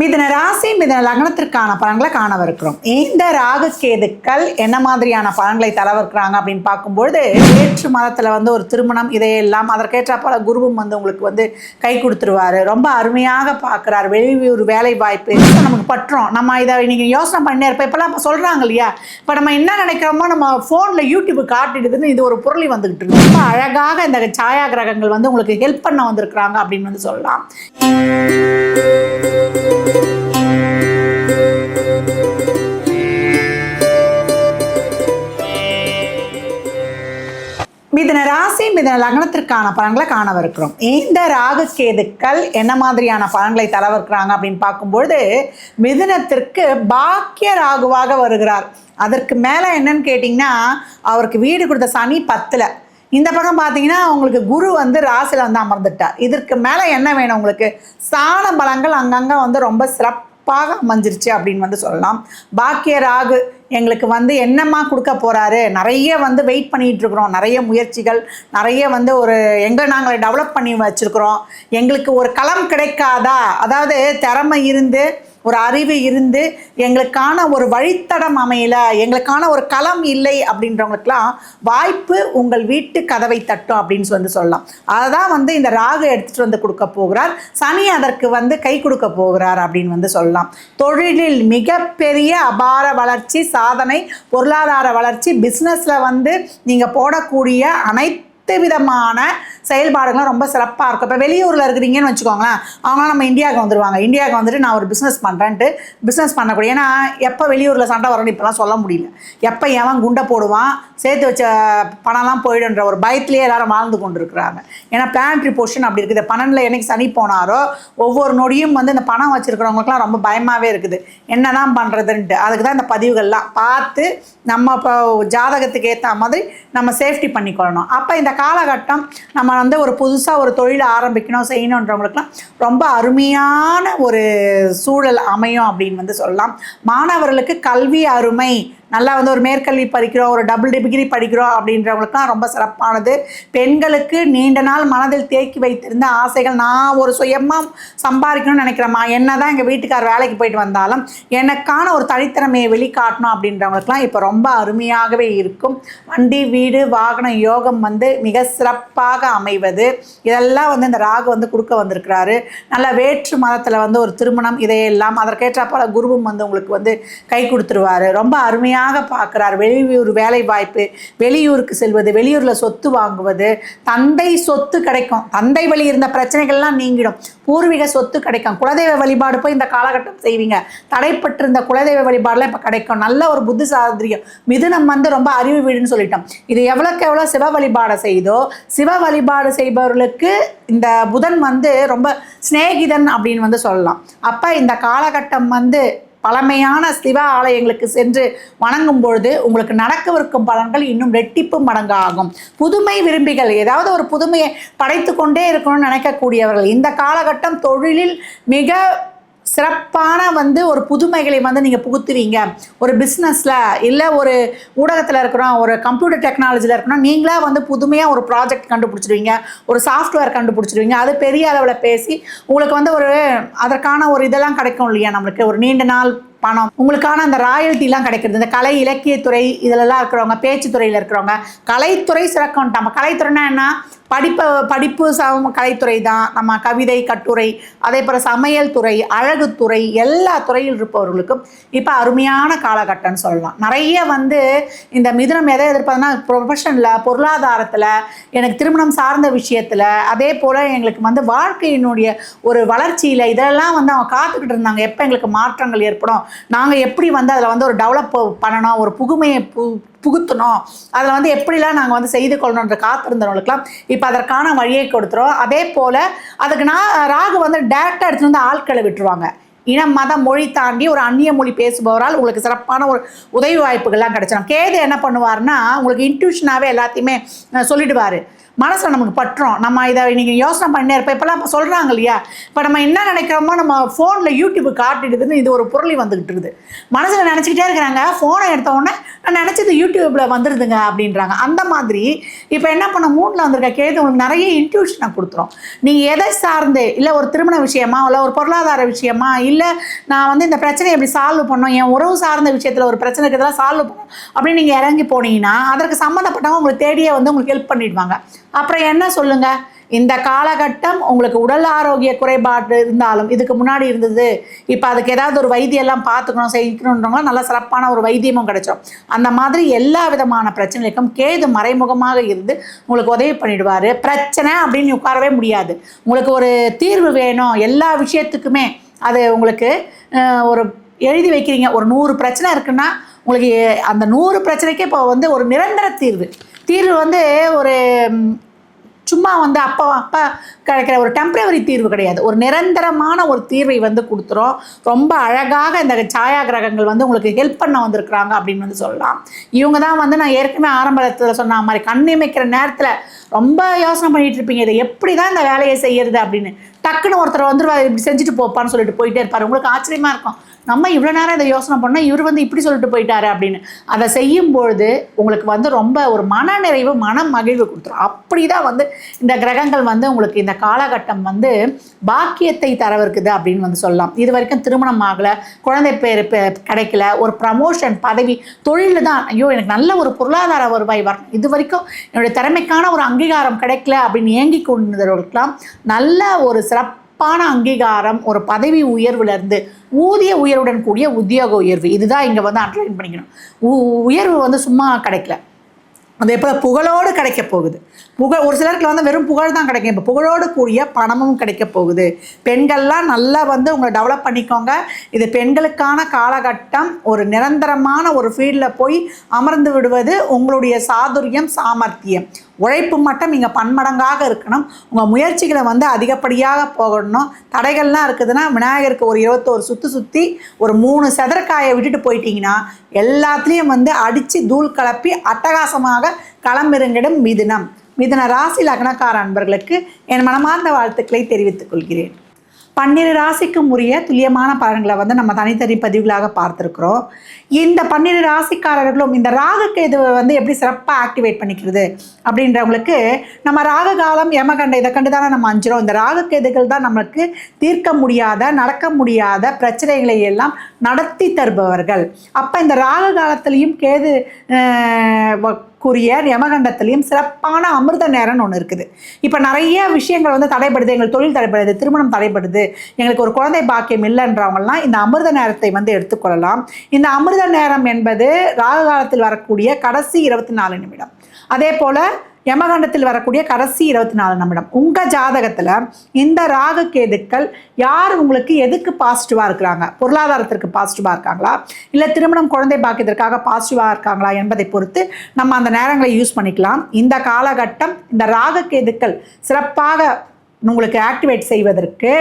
மிதன ராசி மிதன லக்னத்திற்கான பலன்களை காணவிருக்கிறோம். இந்த ராகுகேதுக்கள் என்ன மாதிரியான பலன்களை தரவிருக்கிறாங்க அப்படின்னு பார்க்கும்பொழுது வேற்று மதத்தில் வந்து ஒரு திருமணம் இதையெல்லாம் அதற்கேற்ற பல குருவும் வந்து உங்களுக்கு வந்து கை கொடுத்துருவாரு. ரொம்ப அருமையாக பார்க்குறாரு. வெளியூர் வேலை வாய்ப்பு நமக்கு பற்றோம்? நம்ம இதை நீங்கள் யோசனை பண்ணே இருப்போம். இப்போல்லாம் இப்போ சொல்கிறாங்க இல்லையா? இப்போ நம்ம என்ன நினைக்கிறோமோ நம்ம ஃபோனில் யூடியூப் காட்டிடுதுன்னு இது ஒரு பொருளை வந்துக்கிட்டு இருக்கு. ரொம்ப அழகாக இந்த சாயா கிரகங்கள் வந்து உங்களுக்கு ஹெல்ப் பண்ண வந்திருக்கிறாங்க அப்படின்னு வந்து சொல்லலாம். ராசி மிதன லக்னத்திற்கான பலன்களை காணவிருக்கிறோம். இந்த ராகுகேதுக்கள் என்ன மாதிரியான பலன்களை தரவிருக்கிறாங்க அப்படின்னு பார்க்கும்பொழுது மிதுனத்திற்கு பாக்கிய ராகுவாக வருகிறார். அதற்கு மேலே என்னன்னு கேட்டிங்கன்னா அவருக்கு வீடு கொடுத்த சனி பத்தில். இந்த பக்கம் பார்த்தீங்கன்னா உங்களுக்கு குரு வந்து ராசியில் வந்து அமர்ந்துட்டார். இதற்கு மேலே என்ன வேணும் உங்களுக்கு? சாண பலங்கள் அங்கங்கே வந்து ரொம்ப சிறப்பு சிறப்பாக அமைஞ்சிருச்சு அப்படின்னு வந்து சொல்லலாம். பாக்கிய ராகு எங்களுக்கு வந்து என்னம்மா கொடுக்க போகிறாரு நிறைய வந்து வெயிட் பண்ணிகிட்ருக்குறோம் நிறைய முயற்சிகள் நிறைய வந்து ஒரு எங்கே நாங்கள் டெவலப் பண்ணி வச்சுருக்குறோம். எங்களுக்கு ஒரு களம் கிடைக்காதா? அதாவது திறமை இருந்து ஒரு அறிவு இருந்து எங்களுக்கான ஒரு வழித்தடம் அமையல எங்களுக்கான ஒரு களம் இல்லை அப்படின்றவங்களுக்குலாம் வாய்ப்பு உங்கள் வீட்டு கதவை தட்டும் அப்படின்னு வந்து சொல்லலாம். அதை தான் வந்து இந்த ராகு எடுத்துகிட்டு வந்து கொடுக்க போகிறார். சனி அதற்கு வந்து கை கொடுக்க போகிறார் அப்படின்னு வந்து சொல்லலாம். தொழிலில் மிகப்பெரிய அபார வளர்ச்சி சாதனை பொருளாதார வளர்ச்சி பிஸ்னஸில் வந்து நீங்கள் போடக்கூடிய அனைத்து விதமான செயல்பாடுகளும் ரொம்ப சிறப்பாக இருக்கும். இப்போ வெளியூரில் இருக்கிறீங்கன்னு வச்சுக்கோங்களேன் அவங்களாம் நம்ம இந்தியாவுக்கு வந்துடுவாங்க இந்தியாவுக்கு வந்துட்டு நான் ஒரு பிஸ்னஸ் பண்ணுறேன்ட்டு பிஸ்னஸ் பண்ணக்கூடிய ஏன்னா எப்போ வெளியூரில் சண்டை வரணும்னு இப்போலாம் சொல்ல முடியல. எப்போ எவன் குண்டை போடுவான் சேர்த்து வச்ச பணம்லாம் போயிடுன்ற ஒரு பயத்திலேயே எல்லாரும் வாழ்ந்து கொண்டு இருக்கிறாங்க ஏன்னா பிளானட்ரி போர்ஷன் அப்படி இருக்குது. பன்னெண்டில் என்னைக்கு சனி போனாரோ ஒவ்வொரு நொடியும் வந்து இந்த பணம் வச்சுருக்கிறவங்களுக்குலாம் ரொம்ப பயமாகவே இருக்குது. என்ன தான் பண்ணுறதுன்ட்டு அதுக்கு தான் இந்த பதிவுகள்லாம். பார்த்து நம்ம இப்போ ஜாதகத்துக்கு ஏற்ற மாதிரி நம்ம சேஃப்டி பண்ணிக்கொள்ளணும். அப்போ இந்த காலகட்டம் நம்ம வந்து ஒரு புதுசாக ஒரு தொழில் ஆரம்பிக்கணும் செய்யணுன்றவங்களுக்குலாம் ரொம்ப அருமையான ஒரு சூழல் அமையும் அப்படின்னு வந்து சொல்லலாம். மாணவர்களுக்கு கல்வி அருமை நல்லா வந்து ஒரு மேற்கல்வி படிக்கிறோம் ஒரு டபுள் டிகிரி படிக்கிறோம் அப்படின்றவங்களுக்குலாம் ரொம்ப சிறப்பானது. பெண்களுக்கு நீண்ட நாள் மனதில் தேக்கி வைத்திருந்த ஆசைகள் நான் ஒரு சுயமாக சம்பாதிக்கணும்னு நினைக்கிறேம்மா. என்ன தான் எங்கள் வீட்டுக்கார் வேலைக்கு போயிட்டு வந்தாலும் எனக்கான ஒரு தனித்திறமையை வெளிக்காட்டணும் அப்படின்றவங்களுக்குலாம் இப்போ ரொம்ப அருமையாகவே இருக்கும். வண்டி வீடு வாகன யோகம் வந்து மிக சிறப்பாக அமைவது. இதெல்லாம் வந்து இந்த ராகு வந்து கொடுக்க வந்திருக்கிறாரு. நல்ல வேற்று மதத்தில் வந்து ஒரு திருமணம் இதையெல்லாம் அதற்கேற்ற போல குருவும் வந்து உங்களுக்கு வந்து கை கொடுத்துருவாரு. ரொம்ப அருமையாக பார்க்குறாரு. வெளியூர் வேலை வாய்ப்பு வெளியூருக்கு செல்வது வெளியூரில் சொத்து வாங்குவது தந்தை சொத்து கிடைக்கும். தந்தை வழி இருந்த பிரச்சனைகள்லாம் நீங்கிடும். பூர்வீக சொத்து கிடைக்கும். குலதெய்வ வழிபாடு போய் இந்த காலகட்டம் செய்வீங்க. தடைப்பட்டிருந்த குலதெய்வ வழிபாடுலாம் இப்போ கிடைக்கும். நல்ல ஒரு புத்தி சாதிரியம் மிதுனம் வந்து ரொம்ப அறிவு வீடுன்னு சொல்லிட்டோம். இது எவ்வளோக்கு எவ்வளோ சிவ வழிபாடை செய்தோ சிவ வழிபாடு செய்பவர்களுக்கு இந்த புதன் வந்து ரொம்ப சிநேகிதன் அப்படின்னு வந்து சொல்லலாம். அப்போ இந்த காலகட்டம் வந்து பழமையான சிவ ஆலயங்களுக்கு சென்று வணங்கும் பொழுது உங்களுக்கு நடக்கவிருக்கும் பலன்கள் இன்னும் ரெட்டிப்பு மடங்காகும். புதுமை விரும்பிகள் ஏதாவது ஒரு புதுமையை படைத்து கொண்டே இருக்கணும்னு நினைக்கக்கூடியவர்கள் இந்த காலகட்டம் தொழிலில் மிக சிறப்பான வந்து ஒரு புதுமைகளை வந்து நீங்கள் புகுத்துவீங்க. ஒரு பிஸ்னஸில் இல்லை ஒரு ஊடகத்தில் இருக்கிறோம் ஒரு கம்ப்யூட்டர் டெக்னாலஜியில் இருக்கிறோம் நீங்களாக வந்து புதுமையாக ஒரு ப்ராஜெக்ட் கண்டுபிடிச்சிருவீங்க ஒரு சாஃப்ட்வேர் கண்டுபிடிச்சிருவீங்க. அது பெரிய அளவில் பேசி உங்களுக்கு வந்து ஒரு அதற்கான ஒரு இதெல்லாம் கிடைக்கும் இல்லையா நம்மளுக்கு? ஒரு நீண்ட நாள் பணம். உங்களுக்கான அந்த ராயல்ட்டிலாம் கிடைக்கிறது. இந்த கலை இலக்கியத்துறை இதிலெல்லாம் இருக்கிறவங்க பேச்சு துறையில் இருக்கிறவங்க கலைத்துறை சிறக்கம். நம்ம கலைத்துறைனா என்ன? படிப்பை படிப்பு சம கலைத்துறை தான் நம்ம கவிதை கட்டுரை அதே போல் சமையல் துறை அழகுத்துறை எல்லா துறையில் இருப்பவர்களுக்கும் இப்போ அருமையான காலகட்டம்னு சொல்லலாம். நிறைய வந்து இந்த மிதுனம் எதை எதிர்ப்பதுன்னா ப்ரொஃபஷனில் பொருளாதாரத்தில் எனக்கு திருமணம் சார்ந்த விஷயத்தில் அதே போல் எங்களுக்கு வந்து வாழ்க்கையினுடைய ஒரு வளர்ச்சியில் இதெல்லாம் வந்து அவங்க காத்துக்கிட்டு இருந்தாங்க. எப்போ எங்களுக்கு மாற்றங்கள் ஏற்படும் நாங்கள் எப்படி வந்து அதில் வந்து ஒரு டெவலப் பண்ணணும் ஒரு புகுமையை பு புகுத்தணும். அதில் வந்து எப்படிலாம் நாங்கள் வந்து செய்து கொள்ளணுன்ற காத்திருந்தவங்களுக்குலாம் இப்போ அதற்கான வழியை கொடுத்துரும் அதே போல் அதுக்கு நான் ராகு வந்து டேரெக்டாக எடுத்துகிட்டு வந்து ஆட்களை விட்டுருவாங்க. இனம் மதம் மொழி தாண்டி ஒரு அந்நிய மொழி பேசுபவரால் உங்களுக்கு சிறப்பான ஒரு உதவி வாய்ப்புகள்லாம் கிடைச்சிடும் கேது என்ன பண்ணுவார்னா உங்களுக்கு இன்ட்யூஷனாகவே எல்லாத்தையுமே சொல்லிடுவார். மனசில் நமக்கு பற்றோம். நம்ம இதை இன்னைக்கு யோசனை பண்ணே இருப்போம். இப்போல்லாம் இப்போ சொல்கிறாங்க இல்லையா? இப்போ நம்ம என்ன நினைக்கிறோமோ நம்ம ஃபோனில் யூடியூப் காட்டிடுதுன்னு இது ஒரு பொருளி வந்துக்கிட்டு இருக்குது. மனசில் நினச்சிக்கிட்டே இருக்கிறாங்க. ஃபோனை எடுத்த உடனே நான் நினச்சது யூடியூப்பில் வந்துடுதுங்க அப்படின்றாங்க. அந்த மாதிரி இப்போ என்ன பண்ண மூணில் வந்திருக்க கேது உங்களுக்கு நிறைய இன்ட்யூஷனை கொடுத்துரும். நீங்கள் எதை சார்ந்து இல்லை ஒரு திருமண விஷயமா இல்லை ஒரு பொருளாதார விஷயமா இல்லை நான் வந்து இந்த பிரச்சனையை எப்படி சால்வ் பண்ணோம் என் உறவு சார்ந்த விஷயத்தில் ஒரு பிரச்சனை இருக்கிறதெல்லாம் சால்வ் பண்ணணும் அப்படின்னு நீங்கள் இறங்கி போனீங்கன்னா அதற்கு சம்மந்தப்பட்டவங்க உங்களுக்கு தேடியே வந்து உங்களுக்கு ஹெல்ப் பண்ணிடுவாங்க. அப்புறம் என்ன சொல்லுங்கள் இந்த காலகட்டம் உங்களுக்கு உடல் ஆரோக்கிய குறைபாடு இருந்தாலும் இதுக்கு முன்னாடி இருந்தது. இப்போ அதுக்கு ஏதாவது ஒரு வைத்தியெல்லாம் பார்த்துக்கணும் செய்யணுன்றவங்க நல்ல சிறப்பான ஒரு வைத்தியமும் கிடைச்சோம் அந்த மாதிரி எல்லா விதமான பிரச்சனைகளுக்கும் கேது மறைமுகமாக இருந்து உங்களுக்கு உதவி பண்ணிடுவார். பிரச்சனை அப்படின்னு உட்காரவே முடியாது. உங்களுக்கு ஒரு தீர்வு வேணும். எல்லா விஷயத்துக்குமே அது உங்களுக்கு ஒரு எழுதி வைக்கிறீங்க. ஒரு நூறு பிரச்சனை இருக்குன்னா உங்களுக்கு அந்த நூறு பிரச்சனைக்கே இப்போ வந்து ஒரு நிரந்தர தீர்வு. தீர்வு வந்து ஒரு சும்மா வந்து அப்போ அப்போ கிடைக்கிற ஒரு டெம்பரவரி தீர்வு கிடையாது. ஒரு நிரந்தரமான ஒரு தீர்வை வந்து கொடுத்துரும். ரொம்ப அழகாக இந்த சாயா கிரகங்கள் வந்து உங்களுக்கு ஹெல்ப் பண்ண வந்திருக்கிறாங்க அப்படின்னு வந்து சொல்லலாம். இவங்க தான் வந்து நான் ஏற்கனவே ஆரம்பத்தில் சொன்ன மாதிரி கண்ணிமைக்கிற நேரத்தில் ரொம்ப யோசனை பண்ணிட்டு இருப்பீங்க. இதை எப்படி தான் இந்த வேலையை செய்யறது அப்படின்னு. டக்குன்னு ஒருத்தர் வந்துருவார் இப்படி செஞ்சுட்டு போப்பான்னு சொல்லிட்டு போயிட்டே இருப்பார். உங்களுக்கு ஆச்சரியமாக இருக்கும். நம்ம இவ்வளோ நேரம் இதை யோசனை பண்ணோம் இவர் வந்து இப்படி சொல்லிட்டு போயிட்டாரு அப்படின்னு. அதை செய்யும் பொழுது உங்களுக்கு வந்து ரொம்ப ஒரு மன நிறைவு மன மகிழ்வு கொடுத்துரும். அப்படி தான் வந்து இந்த கிரகங்கள் வந்து உங்களுக்கு இந்த காலகட்டம் வந்து பாக்கியத்தை தரவிருக்குது அப்படின்னு வந்து சொல்லலாம். இது வரைக்கும் திருமணம் ஆகலை குழந்தை பேர் கிடைக்கல ஒரு ப்ரமோஷன் பதவி தொழில் தான். ஐயோ எனக்கு நல்ல ஒரு பொருளாதார வருவாய் வரணும். இது வரைக்கும் என்னுடைய திறமைக்கான ஒரு அங்கீகாரம் கிடைக்கல அப்படின்னு ஏங்கி கொண்டவர்களுக்கெல்லாம் நல்ல ஒரு சிறப்பு சிறப்பான அங்கீகாரம் ஒரு பதவி உயர்வுலேருந்து ஊதிய உயர்வுடன் கூடிய உத்தியோக உயர்வு. இதுதான் இங்கே வந்து அண்டர்லைன் பண்ணிக்கணும். உ- உயர்வு வந்து சும்மா கிடைக்கல. அதே போல் புகழோடு கிடைக்க போகுது. புகழ் ஒரு சிலருக்கு வந்து வெறும் புகழ் தான் கிடைக்கும். இப்போ புகழோடு கூடிய பணமும் கிடைக்க போகுது. பெண்கள்லாம் நல்லா வந்து உங்களை டெவலப் பண்ணிக்கோங்க. இது பெண்களுக்கான காலகட்டம். ஒரு நிரந்தரமான ஒரு ஃபீல்டில் போய் அமர்ந்து விடுவது உங்களுடைய சாதுரியம் சாமர்த்தியம். உழைப்பு மட்டும் இங்கே பன்மடங்காக இருக்கணும். உங்கள் முயற்சிகளை வந்து அதிகப்படியாக போகணும். தடைகள்லாம் இருக்குதுன்னா விநாயகருக்கு ஒரு இருபத்தோரு சுற்றி சுற்றி ஒரு மூணு செதற்காயை விட்டுட்டு போயிட்டீங்கன்னா எல்லாத்துலேயும் வந்து அடித்து தூள் கலப்பி அட்டகாசமாக களமிறங்கிடும் மிதுனம். மிதுன ராசி லக்னக்கார அன்பர்களுக்கு என் மனமார்ந்த வாழ்த்துக்களை தெரிவித்துக் கொள்கிறேன். பன்னிரு ராசிக்கும் உரிய துல்லியமான பலன்களை வந்து நம்ம தனித்தனி பதிவுகளாக பார்த்துருக்குறோம். இந்த பன்னிரு ராசிக்காரர்களும் இந்த ராகுக்கேதுவை வந்து எப்படி சிறப்பாக ஆக்டிவேட் பண்ணிக்கிறது அப்படின்றவங்களுக்கு நம்ம ராகு காலம் யமகண்ட இதை கண்டு தானே நம்ம அஞ்சுறோம். இந்த ராகுக்கேதுகள் தான் நம்மளுக்கு தீர்க்க முடியாத நடக்க முடியாத பிரச்சனைகளை எல்லாம் நடத்தி தருபவர்கள். அப்போ இந்த ராகு காலத்துலேயும் கேது ஆஹ், கூறிய யமகண்டத்திலையும் சிறப்பான அமிர்த நேரம்னு ஒன்று இருக்குது. இப்போ நிறைய விஷயங்கள் வந்து தடைபடுது. எங்கள் தொழில் தடைபடுது திருமணம் தடைபடுது. எங்களுக்கு ஒரு குழந்தை பாக்கியம் இல்லைன்றவங்கலாம் இந்த அமிர்த நேரத்தை வந்து எடுத்துக்கொள்ளலாம். இந்த அமிர்த நேரம் என்பது ராகு காலத்தில் வரக்கூடிய கடைசி இருபத்தி நாலு நிமிடம். அதே போல் யமகண்டத்தில் வரக்கூடிய கடைசி இருபத்தி நாலு நிமிடம். உங்கள் ஜாதகத்தில் இந்த ராகு கேதுக்கள் யார் உங்களுக்கு எதுக்கு பாசிட்டிவாக இருக்கிறாங்க? பொருளாதாரத்திற்கு பாசிட்டிவாக இருக்காங்களா? இல்லை திருமணம் குழந்தை பாக்கியத்திற்காக பாசிட்டிவாக இருக்காங்களா என்பதை பொறுத்து நம்ம அந்த நேரங்களை யூஸ் பண்ணிக்கலாம். இந்த காலகட்டம் இந்த ராகு கேதுக்கள் சிறப்பாக உங்களுக்கு ஆக்டிவேட் செய்வதற்கு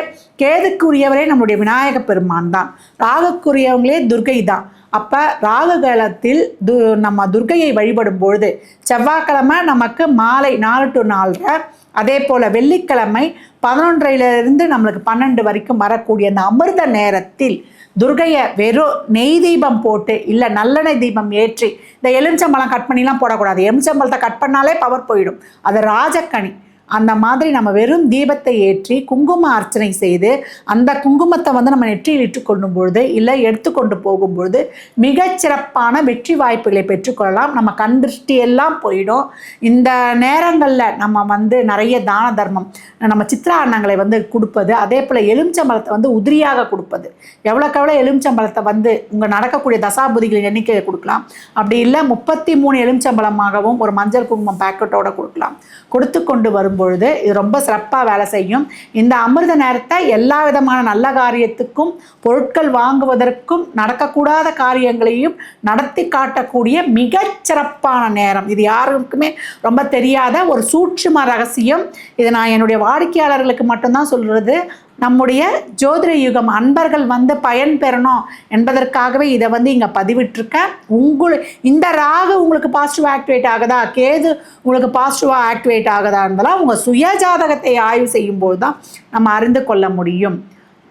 கேதுக்குரியவரே நம்முடைய விநாயக பெருமான் தான். ராகுக்குரியவங்களே துர்கை தான். அப்போ ராகு காலத்தில் து நம்ம துர்கையை வழிபடும் பொழுது செவ்வாய்க்கிழமை நமக்கு மாலை நாலு டு நாலரை அதே போல் வெள்ளிக்கிழமை பதினொன்றையிலிருந்து நம்மளுக்கு பன்னெண்டு வரைக்கும் வரக்கூடிய அந்த அமிர்த நேரத்தில் துர்கையை வெறும் நெய் தீபம் போட்டு இல்லை நல்லெண்ணெய் தீபம் ஏற்றி இந்த எலுமிச்சம்பழம் கட் பண்ணிலாம் போடக்கூடாது. எலுமிச்சம்பழத்தை கட் பண்ணாலே பவர் போயிடும். அது ராஜக்கணி அந்த மாதிரி நம்ம வெறும் தீபத்தை ஏற்றி குங்கும அர்ச்சனை செய்து அந்த குங்குமத்தை வந்து நம்ம நெற்றியில் இட்டுக்கொள்ளும் பொழுது இல்லை எடுத்துக்கொண்டு போகும்பொழுது மிகச்சிறப்பான வெற்றி வாய்ப்புகளை பெற்றுக்கொள்ளலாம். நம்ம கண் திருஷ்டி எல்லாம் போயிடும். இந்த நேரங்களில் நம்ம வந்து நிறைய தான தர்மம் நம்ம சித்ரா அன்னங்களை வந்து கொடுப்பது அதே போல் எலுமிச்சம்பழத்தை வந்து உதிரியாக கொடுப்பது. எவ்வளோக்கு எவ்வளோ எலுமிச்சம்பழத்தை வந்து உங்கள் நடக்கக்கூடிய தசாபுதிகளின் எண்ணிக்கையை கொடுக்கலாம். அப்படி இல்லை முப்பத்தி மூணு எலுமிச்சம்பழமாகவும் ஒரு மஞ்சள் குங்குமம் பேக்கெட்டோட கொடுக்கலாம். கொடுத்து கொண்டு வரும் வரும்பொழுது இது ரொம்ப சிறப்பாக வேலை செய்யும். இந்த அமிர்த நேரத்தை எல்லா விதமான நல்ல காரியத்துக்கும் பொருட்கள் வாங்குவதற்கும் நடக்கக்கூடாத காரியங்களையும் நடத்தி காட்டக்கூடிய மிகச்சிறப்பான நேரம். இது யாருக்குமே ரொம்ப தெரியாத ஒரு சூட்சும ரகசியம். இது நான் என்னுடைய வாடிக்கையாளர்களுக்கு மட்டும்தான் சொல்கிறது நம்முடைய ஜோதிட யுகம் அன்பர்கள் வந்து பயன் பெறணும் என்பதற்காகவே இதை வந்து இங்கே பதிவிட்டிருக்கேன் உங்களு இந்த ராகு உங்களுக்கு பாசிட்டிவ் ஆக்டிவேட் ஆகுதா? கேது உங்களுக்கு பாசிட்டிவாக ஆக்டிவேட் ஆகுதா இருந்தாலும் உங்கள் சுய ஜாதகத்தை ஆய்வு செய்யும்போது தான் நம்ம அறிந்து கொள்ள முடியும்.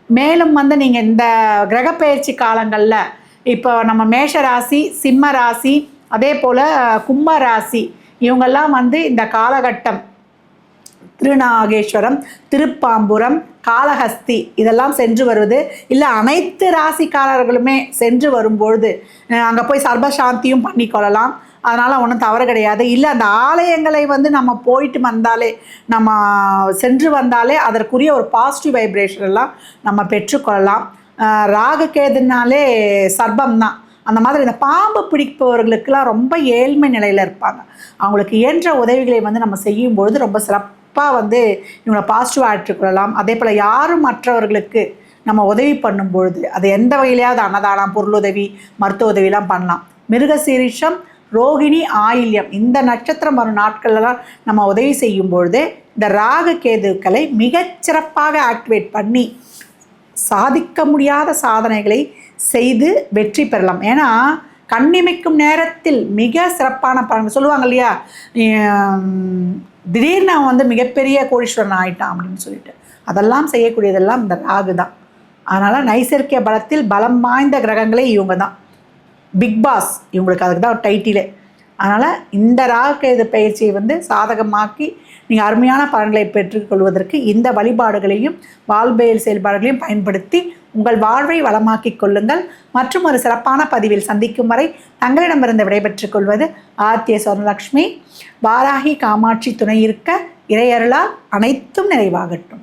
மேலும் வந்து நீங்கள் இந்த கிரகப்பெயர்ச்சி காலங்களில் இப்போ நம்ம மேஷ ராசி சிம்ம ராசி அதே போல் கும்ப ராசி இவங்கெல்லாம் வந்து இந்த காலகட்டம் திருநாகேஸ்வரம் திருப்பாம்புரம் காளஹஸ்தி இதெல்லாம் சென்று வருவது. இல்லை அனைத்து ராசிக்காரர்களுமே சென்று வரும்பொழுது அங்கே போய் சர்வசாந்தியும் பண்ணிக்கொள்ளலாம் அதனால் ஒன்றும் தவறு கிடையாது. இல்லை அந்த ஆலயங்களை வந்து நம்ம போயிட்டு வந்தாலே நம்ம சென்று வந்தாலே அதற்குரிய ஒரு பாசிட்டிவ் வைப்ரேஷன் எல்லாம் நம்ம பெற்றுக்கொள்ளலாம் ராகு கேதுனாலே சர்பம் தான். அந்த மாதிரி இந்த பாம்பு பிடிப்பவர்களுக்கெல்லாம் ரொம்ப ஏழ்மை நிலையில் இருப்பாங்க. அவங்களுக்கு இயன்ற உதவிகளை வந்து நம்ம செய்யும்பொழுது ரொம்ப சிறப்பு. சிறப்பாக வந்து இவங்களை பாசிட்டிவாக ஆற்றுக்கொள்ளலாம் அதே போல் யாரும் மற்றவர்களுக்கு நம்ம உதவி பண்ணும் பொழுது அது எந்த வகையிலையாவது அன்னதானம் பொருளுதவி மருத்துவ உதவிலாம் பண்ணலாம். மிருகசீரிஷம் ரோகிணி ஆயில்யம் இந்த நட்சத்திரம் வரும் நாட்கள்லாம் நம்ம உதவி செய்யும் பொழுது இந்த ராகு கேதுக்களை மிகச்சிறப்பாக ஆக்டிவேட் பண்ணி சாதிக்க முடியாத சாதனைகளை செய்து வெற்றி பெறலாம். ஏன்னா கண்ணிமைக்கும் நேரத்தில் மிக சிறப்பான பலன். சொல்லுவாங்க இல்லையா? திடீர்னு அவன் வந்து மிகப்பெரிய கோடீஸ்வரன் ஆயிட்டான் அப்படின்னு சொல்லிட்டு. அதெல்லாம் செய்யக்கூடியதெல்லாம் இந்த ராகு தான். அதனால் நைசர்கிய பலத்தில் பலம் வாய்ந்த கிரகங்களே இவங்க தான். பிக் பாஸ் இவங்களுக்கு அதுக்கு தான் டைட்டிலே. அதனால் இந்த ராகுகேது பயிற்சியை வந்து சாதகமாக்கி நீங்கள் அருமையான பலன்களை பெற்றுக்கொள்வதற்கு இந்த வழிபாடுகளையும் வாழ்வியல் செயல்பாடுகளையும் பயன்படுத்தி உங்கள் வாழ்வை வளமாக்கிக் கொள்ளுங்கள். மற்றும் ஒரு சிறப்பான பதிவில் சந்திக்கும் வரை தங்களிடமிருந்து விடைபெற்றுக் கொள்வது ஆர்த்திய சொர்ணலக்ஷ்மி. வாராகி காமாட்சி துணை இருக்க இறையருளால் அனைத்தும் நிறைவாகட்டும்.